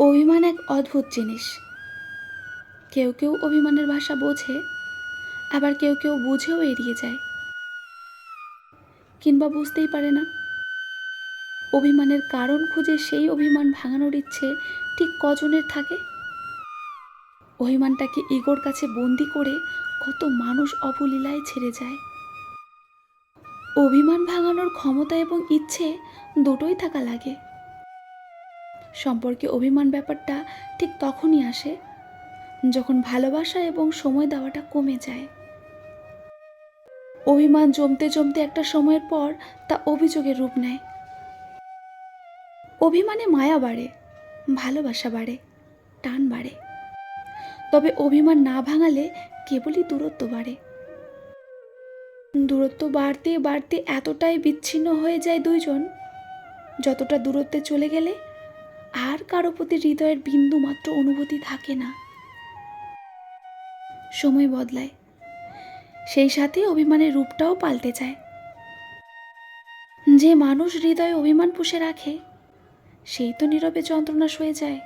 অভিমান এক অদ্ভুত জিনিস। কেউ কেউ অভিমানের ভাষা বোঝে, আবার কেউ কেউ বুঝেও এড়িয়ে যায়। কিংবা বুঝতেই পারে না। অভিমানের কারণ খুঁজে সেই অভিমান ভাঙানোর ইচ্ছে ঠিক কজনের থাকে? অভিমানটাকে ইগোর কাছে বন্দি করে কত মানুষ অবলীলায় ছেড়ে যায়? অভিমান ভাঙানোর ক্ষমতা এবং ইচ্ছে দুটোই থাকা লাগে। সম্পর্কে অভিমান ব্যাপারটা ঠিক তখনই আসে যখন ভালোবাসা এবং সময় দেওয়াটা কমে যায়। অভিমান জমতে জমতে একটা সময়ের পর তা অভিযোগের রূপ নেয়। অভিমানে মায়া বাড়ে, ভালোবাসা বাড়ে, টান বাড়ে। তবে অভিমান না ভাঙালে কেবলই দূরত্ব বাড়ে। দূরত্ব বাড়তে বাড়তে এতটাই বিচ্ছিন্ন হয়ে যায় দুইজন, যতটা দূরত্বে চলে গেলে আর কারও প্রতি হৃদয়ের বিন্দু মাত্র অনুভূতি থাকে না। সময় বদলায়। সেই সাথে অভিমানের রূপটাও পাল্টে যায়। যে মানুষ হৃদয়ে অভিমান পুষে রাখে, সেই তো নীরবে যন্ত্রণা সয়ে যায়।